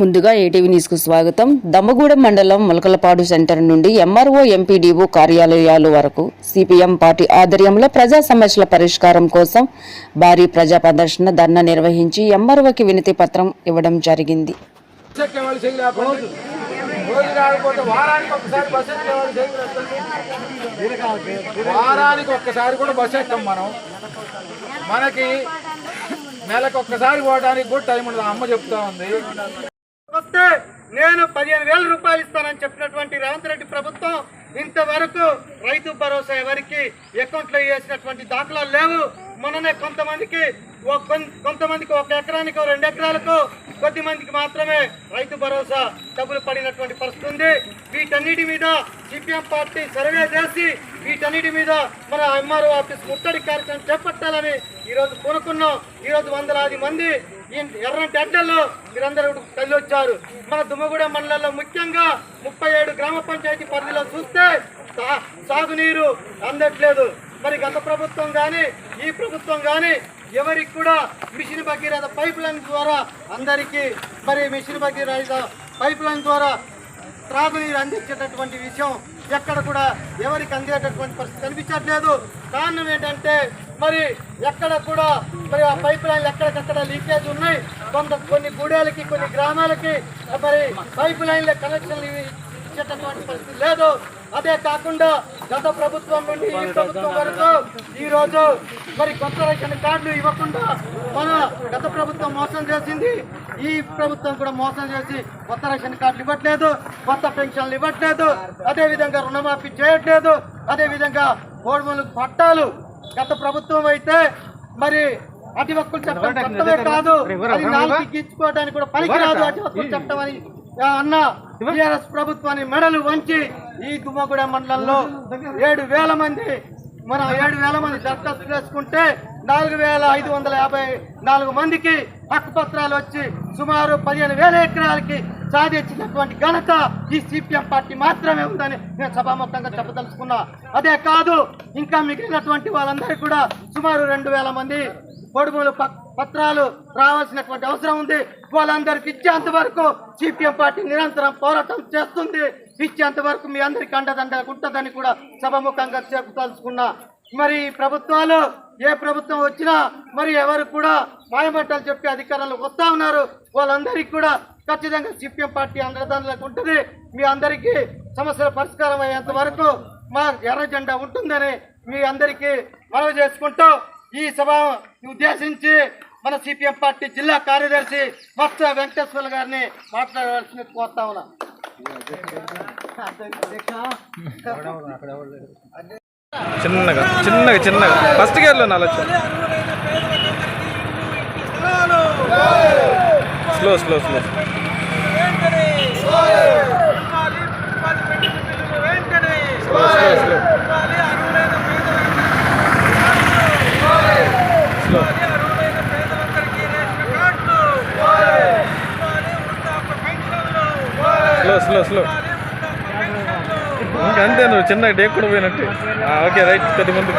ముందుగా ఏటీవీ న్యూస్కు స్వాగతం. దమ్మగూడెం మండలం మొలకలపాడు సెంటర్ నుండి ఎంఆర్ఓ ఎంపీడీఓ కార్యాలయాలు వరకు సిపిఎం పార్టీ ఆధ్వర్యంలో ప్రజా సమస్యల పరిష్కారం కోసం భారీ ప్రజా ప్రదర్శన ధర్నా నిర్వహించి ఎంఆర్ఓకి వినతి పత్రం ఇవ్వడం జరిగింది. వారానికి ఒక్కసారి కూడా బస్సు ఎక్కాం మనం. మనకి నెలకు ఒక్కసారి పోవడానికి కూడా టైం ఉండదు. అమ్మ చెప్తా ఉంది. నేను పదిహేను వేల రూపాయలు ఇస్తానని చెప్పినటువంటి రేవంత్ రెడ్డి ప్రభుత్వం ఇంతవరకు రైతు భరోసా ఎవరికి? అకౌంట్లో వేసినటువంటి దాఖలాలు లేవు. మొన్ననే కొంతమందికి కొంతమందికి ఒక ఎకరానికి రెండు ఎకరాలకు కొద్ది మందికి మాత్రమే రైతు భరోసా డబ్బులు పడినటువంటి పరిస్థితి ఉంది. వీటన్నిటి మీద సిపిఎం పార్టీ సర్వే చేసి వీటన్నిటి మీద మన ఎంఆర్ఓ ఆఫీస్ ముట్టడి కార్యక్రమం చేపట్టాలని ఈరోజు కోరుకున్నాం. ఈరోజు వందలాది మంది ఈ ఎర్రటి అడ్డల్లో మీరందరూ తల్లి వచ్చారు. మన దుమ్మగూడెం మండలంలో ముఖ్యంగా ముప్పై ఏడు గ్రామ పంచాయతీ పరిధిలో చూస్తే సా- సాగునీరు అందట్లేదు. మరి గత ప్రభుత్వం కానీ ఈ ప్రభుత్వం కానీ ఎవరికి కూడా మిషన్ భగీరథ పైప్ లైన్ ద్వారా అందరికీ మరి మిషన్ భగీరథ పైప్ లైన్ ద్వారా త్రాగునీరు అందించేటటువంటి విషయం ఎక్కడ కూడా ఎవరికి అందేటటువంటి పరిస్థితి కనిపించట్లేదు. కారణం ఏంటంటే మరి ఎక్కడ కూడా మరి ఆ పైప్ లైన్లు ఎక్కడికక్కడ లీకేజ్ ఉన్నాయి? కొంత కొన్ని గూడెలకి కొన్ని గ్రామాలకి మరి పైప్ లైన్ల కనెక్షన్లు ఇవి ఇచ్చేటటువంటి పరిస్థితి లేదు. అదే కాకుండా గత ప్రభుత్వం నుండి ఈ ప్రభుత్వం వరకు ఈ రోజు మరి కొత్త రేషన్ కార్డులు ఇవ్వకుండా మన గత ప్రభుత్వం మోసం చేసింది. ఈ ప్రభుత్వం కూడా మోసం చేసి కొత్త రేషన్ కార్డులు ఇవ్వట్లేదు కొత్త పెన్షన్లు ఇవ్వట్లేదు. అదేవిధంగా రుణమాఫీ చేయట్లేదు. అదేవిధంగా విధంగా పట్టాలు గత ప్రభుత్వం అయితే మరి అతి హక్కులు చట్టం చట్టమే కాదు. అది నాలుగు కూడా పనికిరాదు అతి హక్కులు చట్టం అని అన్న టిఆర్ఎస్ ప్రభుత్వాన్ని మెడలు వంచి ఈ దుమ్మగూడెం మండలంలో ఏడు వేల మంది మన ఏడు వేల మంది దరఖాస్తు చేసుకుంటే నాలుగు వేల ఐదు వందల యాభై నాలుగు మందికి హక్కు పత్రాలు వచ్చి సుమారు పదిహేను వేల ఎకరాలకి సాధించినటువంటి ఘనత ఈ సిపిఎం పార్టీ మాత్రమే ఉందని నేను సభాముఖంగా చెప్పదలుచుకున్నా. అదే కాదు ఇంకా మిగిలినటువంటి వాళ్ళందరికీ కూడా సుమారు రెండు వేల మంది పొడుగులు ప- పత్రాలు రావాల్సినటువంటి అవసరం ఉంది. వాళ్ళందరికి ఇచ్చేంత వరకు సిపిఎం పార్టీ నిరంతరం పోరాటం చేస్తుంది. ఇచ్చేంత వరకు మీ అందరికీ అండదండగా ఉంటుందని కూడా సభాముఖంగా చెప్పదలుచుకున్నా. మరి ఈ ప్రభుత్వాలు ఏ ప్రభుత్వం వచ్చినా మరి ఎవరు కూడా మాయమట్టలు చెప్పి అధికారంలో వస్తా ఉన్నారు. వాళ్ళందరికీ కూడా ఖచ్చితంగా సిపిఎం పార్టీ అండదండలకు ఉంటుంది. మీ అందరికీ సమస్యల పరిష్కారం అయ్యేంత వరకు మా ఎర్ర జెండా ఉంటుందని మీ అందరికీ మనవి చేసుకుంటూ ఈ సభ ఉద్దేశించి మన సిపిఎం పార్టీ జిల్లా కార్యదర్శి మత్స వెంకటేశ్వర గారిని మాట్లాడవలసిన కోరుతా ఉన్నా. చిన్నగా చిన్నగా చిన్నగా. ఫస్ట్ గేర్లో నాలుగు slow slow slow slow slow slow slow slow slow slow ఇంకా అంతే నువ్వు చిన్న డేక్ కూడా పోయినట్టు ఓకే రైట్ కొద్ది ముందు